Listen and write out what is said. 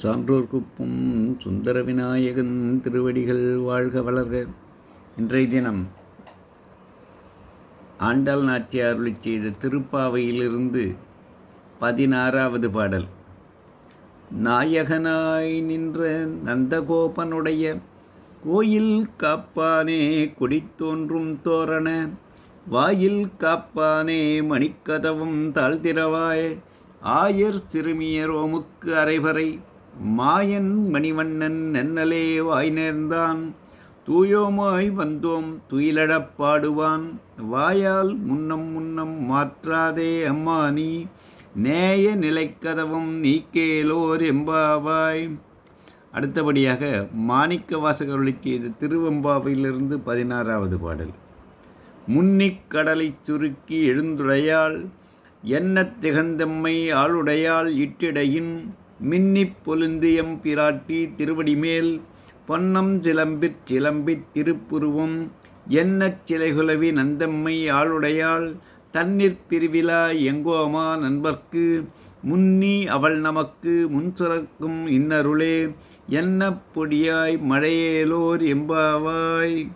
சான்றோர் குப்பும் சுந்தர விநாயகன் திருவடிகள் வாழ்க வளர்க. இன்றைய தினம் ஆண்டாள் நாச்சியார் அருளி செய்த திருப்பாவையிலிருந்து பதினாறாவது பாடல். நாயகனாய் நின்ற நந்தகோபனுடைய கோயில் காப்பானே குடித்தோன்றும் தோரண. வாயில் காப்பானே மணிக்கதவும் தாழ்த்திரவாய் ஆயர் சிறுமியரோமுக்கு அரைபறை மாயன் மணிவண்ணன் நன்னலே வாய் நேர்ந்தான். தூயோமாய் வந்தோம் துயிலடப் பாடுவான். வாயால் முன்னம் முன்னம் மாற்றாதே அம்மா நீ. நேய நிலைக்கதவும் நீக்கேலோர் எம்பாவாய். அடுத்தபடியாக மாணிக்க வாசகருளை செய்த திருவெம்பாவையிலிருந்து பதினாறாவது பாடல். முன்னிக் கடலை சுருக்கி எழுந்துடையாள். எண்ணத் திகழ்ந்தம்மை ஆளுடையாள் இட்டிடையின். மின்னிப் பொலுந்தியம் பிராட்டி திருவடிமேல் பொன்னம் சிலம்பிற் சிலம்பித் திருப்புருவம் என்ன சிலைகுலவி நந்தம்மை ஆளுடையாள் தண்ணீர் பிரிவிழா எங்கோமா நண்பர்க்கு முன்னி அவள் நமக்கு முன்சுரக்கும் இன்னருளே என்ன பொடியாய் மழையேலோர் எம்பாவாய்.